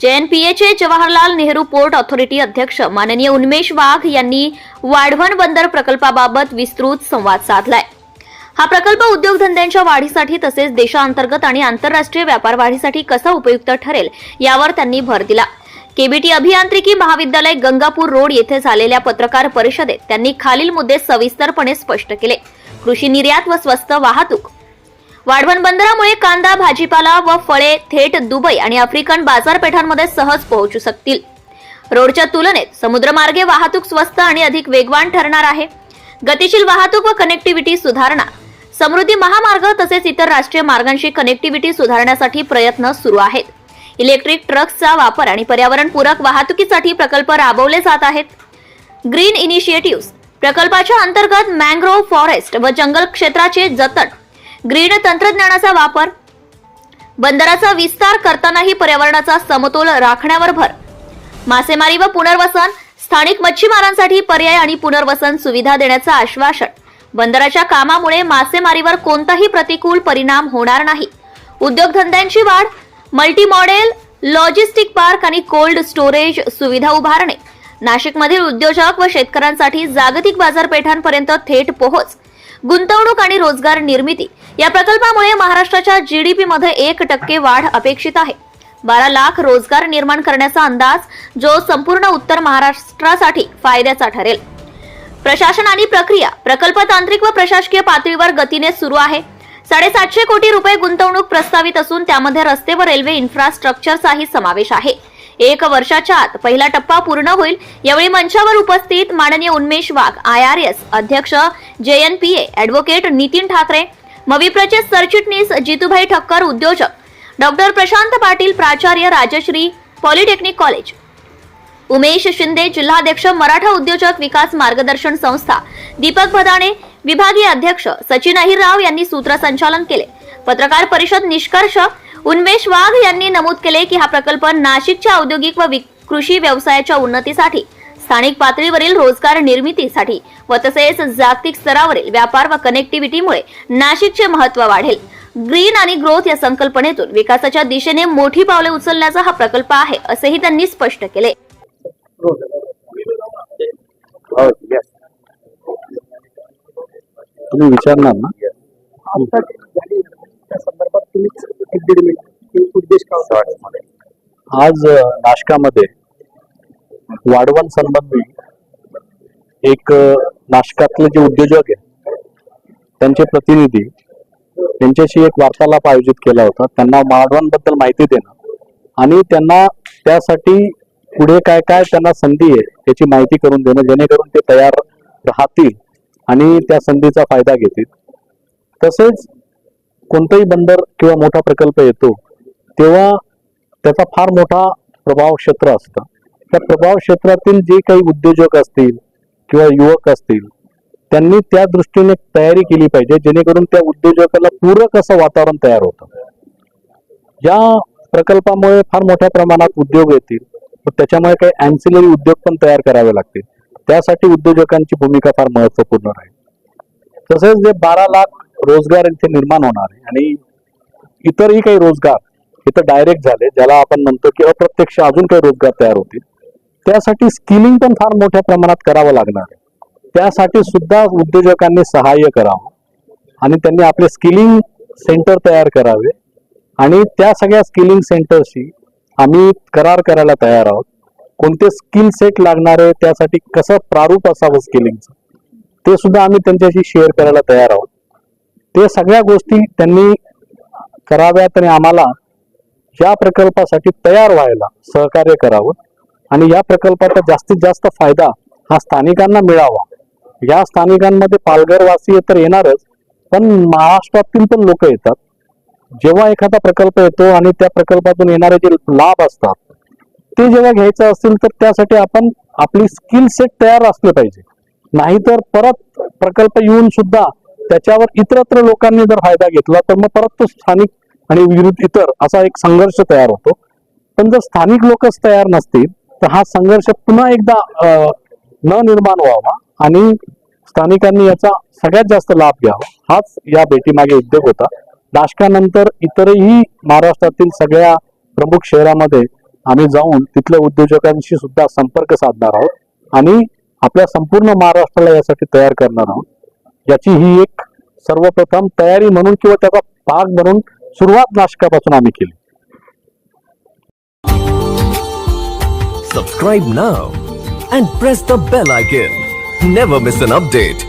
जेएनपीएचे Jawaharlal Nehru port authority अध्यक्ष माननीय उन्मेश वाघ यांनी वाढवण बंदर प्रकल्पाबाबत विस्तृत संवाद साधलाय. हा प्रकल्प उद्योगधंद्यांच्या वाढीसाठी तसेच देशांतर्गत आणि आंतरराष्ट्रीय व्यापार वाढीसाठी कसा उपयुक्त ठरेल यावर त्यांनी भर दिला. केबीटी अभियांत्रिकी महाविद्यालय गंगापूर रोड येथे झालेल्या पत्रकार परिषदेत त्यांनी खालील मुद्दे सविस्तरपणे स्पष्ट केले. कृषी निर्यात व स्वस्त वाहतूक वाढवण बंदरामुळे कांदा भाजीपाला व फळे थेट दुबई आणि आफ्रिकन बाजारपेठांमध्ये सहज पोहोचू शकतील. रोडच्या तुलनेत समुद्रमार्गे वाहतूक स्वस्त आणि अधिक वेगवान ठरणार आहे. गतिशील वाहतूक व कनेक्टिव्हिटी सुधारणा. समृद्धी महामार्ग तसेच इतर राष्ट्रीय मार्गांशी कनेक्टिव्हिटी सुधारण्यासाठी प्रयत्न सुरू आहेत. इलेक्ट्रिक ट्रक्सचा वापर आणि पर्यावरणपूरक वाहतुकीसाठी प्रकल्प राबवले जात आहेत. ग्रीन इनिशिएटिव्ह प्रकल्पाच्या अंतर्गत मँग्रोव्ह फॉरेस्ट व जंगल क्षेत्राचे जतन ग्रीन तंत्रज्ञानाचा वापर. बंदराचा विस्तार करतानाही पर्यावरणाचा समतोल राखण्यावर भर. मासेमारी व पुनर्वसन स्थानिक मच्छीमारांसाठी पर्याय आणि पुनर्वसन सुविधा देण्याचं आश्वासन. बंदराच्या कामामुळे मासेमारीवर कोणताही प्रतिकूल परिणाम होणार नाही. उद्योगधंद्यांची वाढ मल्टी मॉडेल लॉजिस्टिक पार्क आणि कोल्ड स्टोरेज सुविधा उभारणे. नाशिकमधील उद्योजक व शेतकऱ्यांसाठी जागतिक बाजारपेठांपर्यंत थेट पोहोच. गुंतवणूक आणि रोजगार निर्मिती. या प्रकल्पामुळे महाराष्ट्राच्या जीडीपी मध्ये एक टक्के वाढ अपेक्षित आहे. बारा लाख रोजगार निर्माण करण्याचा अंदाज जो संपूर्ण उत्तर महाराष्ट्रासाठी फायद्याचा ठरेल. प्रशासन आणि प्रक्रिया प्रकल्प तांत्रिक व प्रशासकीय पातळीवर गतीने सुरू आहे. साडेसातशे कोटी रुपये गुंतवणूक प्रस्तावित असून त्यामध्ये रस्ते व रेल्वे इन्फ्रास्ट्रक्चरचाही समावेश आहे. एक वर्षाच्या आत पहिला टप्पा पूर्ण होईल. यावेळी मंचावर उपस्थित माननीय Unmesh Wagh I R S अध्यक्ष ए ॲडव्होकेट नितीन ठाकरे मविप्रचे सरचिटणीस जितूभाई ठक्कर उद्योजक डॉक्टर प्रशांत पाटील प्राचार्य राजश्री पॉलिटेक्निक कॉलेज. उमेश शिंदे जिल्हाध्यक्ष मराठा उद्योजक विकास मार्गदर्शन संस्था. दीपक भदाणे विभागीय अध्यक्ष सचिन अहिरराव यांनी सूत्रसंचालन केले. पत्रकार परिषद निष्कर्ष उन्मेष वाघ यांनी नमूद केले की हा प्रकल्प नाशिकच्या औद्योगिक व कृषी व्यवसायाच्या उन्नतीसाठी स्थानिक पातळीवरील रोजगार निर्मितीसाठी व तसेच जागतिक स्तरावरील व्यापार व कनेक्टिव्हिटीमुळे नाशिकचे महत्त्व वाढेल ग्रीन आणि ग्रोथ या संकल्पनेतून विकासाच्या दिशेने मोठी पावले उचलण्याचा हा प्रकल्प आहे असेही त्यांनी स्पष्ट केले. तुम्ही विचारणार ना संदर्भात तुम्हीच एक दीड मिनिट. उद्देश काय होता आज नाशकामध्ये वाढवण संबंधी एक नाशकातले जे उद्योजक आहे त्यांचे प्रतिनिधी त्यांच्याशी एक वार्तालाप आयोजित केला होता. त्यांना वाढवणबद्दल माहिती देणं आणि त्यांना त्यासाठी पुढे काय काय त्यांना संधी आहे त्याची माहिती करून देणं जेणेकरून ते तयार राहतील आणि त्या संधीचा फायदा घेतील. तसेच कोणताही बंदर किंवा मोठा प्रकल्प येतो तेव्हा त्याचा फार मोठा प्रभाव क्षेत्र असतं. त्या प्रभाव क्षेत्रातील जे काही उद्योजक असतील किंवा युवक असतील त्यांनी त्या दृष्टीने तयारी केली पाहिजे जेणेकरून त्या उद्योजकाला पूरक असं वातावरण तयार होतं. या प्रकल्पामुळे फार मोठ्या प्रमाणात उद्योग येतील त्याच्यामुळे काही अँसिलरी उद्योग पण तयार करावे लागतील. त्यासाठी उद्योजकांची भूमिका फार महत्त्वपूर्ण राहील. तसेच जे बारा लाख रोजगार इथे निर्माण होणार आहे. आणि इतरही काही रोजगार इथं डायरेक्ट झाले ज्याला आपण म्हणतो की अप्रत्यक्ष अजून काही रोजगार तयार होतील. त्यासाठी स्किलिंग पण फार मोठ्या प्रमाणात करावं लागणार आहे. त्यासाठी सुद्धा उद्योजकांनी सहाय्य करावं. आणि त्यांनी आपले स्किलिंग सेंटर तयार करावे. आणि त्या सगळ्या स्किलिंग सेंटरशी आम्ही करार करायला तयार आहोत. कोणते स्किल सेट लागणार आहे त्यासाठी कसं प्रारूप असावं स्किलिंगचं ते सुद्धा आम्ही त्यांच्याशी शेअर करायला तयार आहोत. ते सगळ्या गोष्टी त्यांनी कराव्यात आणि आम्हाला या प्रकल्पासाठी तयार व्हायला सहकार्य करावं. आणि या प्रकल्पाचा जास्तीत जास्त फायदा हा स्थानिकांना मिळावा. या स्थानिकांमध्ये पालघरवासी तर येणारच पण महाराष्ट्रातील पण लोक येतात. जेव्हा एखादा प्रकल्प येतो आणि त्या प्रकल्पातून येणारे जे लाभ असतात ते जेव्हा घ्यायचं असेल तर त्यासाठी आपण आपली स्किल सेट तयार असले पाहिजे. नाहीतर परत प्रकल्प येऊन सुद्धा त्याच्यावर इतरत्र लोकांनी जर फायदा घेतला तर मग परत तो स्थानिक आणि विरुद्ध इतर असा एक संघर्ष तयार होतो. पण जर स्थानिक लोकच तयार नसतील तर हा संघर्ष पुन्हा एकदा न निर्माण व्हावा आणि स्थानिकांनी याचा सगळ्यात जास्त लाभ घ्यावा. हाच या भेटीमागे उद्योग होता. नाशकानंतर इतरही महाराष्ट्रातील सगळ्या प्रमुख शहरामध्ये आम्ही जाऊन तिथल्या उद्योजकांशी सुद्धा संपर्क साधणार आहोत आणि आपल्या संपूर्ण महाराष्ट्राला यासाठी तयार करणार आहोत. ज्याची ही एक सर्वप्रथम तयारी म्हणून किंवा त्याचा भाग म्हणून सुरुवात नाशकापासून आम्ही केली. Subscribe now and press the bell icon never miss an update